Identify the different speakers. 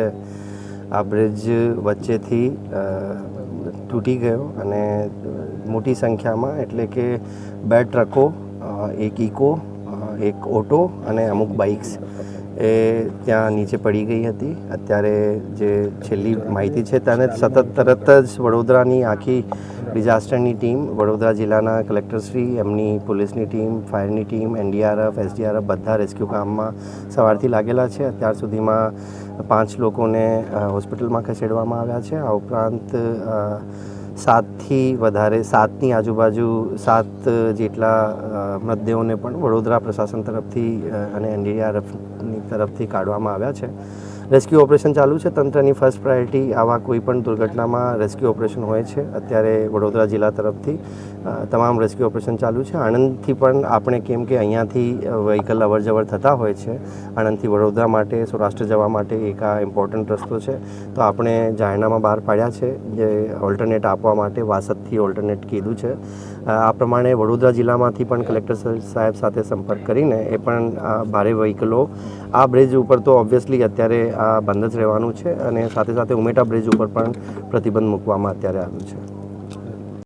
Speaker 1: આ બ્રિજ વચ્ચેથી તૂટી ગયો અને મોટી સંખ્યામાં, એટલે કે બે ટ્રકો એક ઇકો એક ઓટો અને અમુક બાઇક્સ. એ ત્યાં નીચે પડી ગઈ હતી. અત્યારે જે છેલ્લી માહિતી છે, તેને સતત તરત જ વડોદરાની આખી ડિઝાસ્ટરની ટીમ, વડોદરા જિલ્લાના કલેક્ટરશ્રી, એમની પોલીસની ટીમ, ફાયરની ટીમ, એનડીઆરએફ, એસડીઆરએફ બધા રેસ્ક્યુ કામમાં સવારથી લાગેલા છે. અત્યાર સુધીમાં પાંચ લોકોને હોસ્પિટલમાં ખસેડવામાં આવ્યા છે. આ ઉપરાંત સાતથી વધારે, સાતની આજુબાજુ સાત જેટલા મૃતદેહોને પણ વડોદરા પ્રશાસન તરફથી અને એનડીઆરએફની તરફથી કાઢવામાં આવ્યા છે. રેસ્ક્યુ ઓપરેશન ચાલુ છે. તંત્રની ફર્સ્ટ પ્રાયોરિટી આવા કોઈ પણ દુર્ઘટનામાં રેસ્ક્યુ ઓપરેશન હોય છે. અત્યારે વડોદરા જિલ્લા તરફથી તમામ રેસ્ક્યુ ઓપરેશન ચાલુ છે. આણંદથી પણ આપણે કેમ કે અહીંયાથી વ્હીકલ અવર જવર થતા હોય છે. આણંદથી વડોદરા માટે, સૌરાષ્ટ્ર જવા માટે એક આ ઇમ્પોર્ટન્ટ રસ્તો છે. તો આપણે જાહેરનામા બહાર પાડ્યા છે. જે ઓલ્ટરનેટ આપવા માટે વાસદથી ઓલ્ટરનેટ કીધું છે. આ પ્રમાણે વડોદરા જિલ્લામાંથી પણ કલેક્ટર સાહેબ સાથે સંપર્ક કરીને એ પણ ભારે વ્હીકલો આ બ્રિજ ઉપર તો ઓબ્વિયસલી અત્યારે આ બંધ જ રહેવાનું છે અને સાથે સાથે ઉમેટા બ્રિજ ઉપર પણ પ્રતિબંધ મૂકવામાં અત્યારે આવ્યું છે.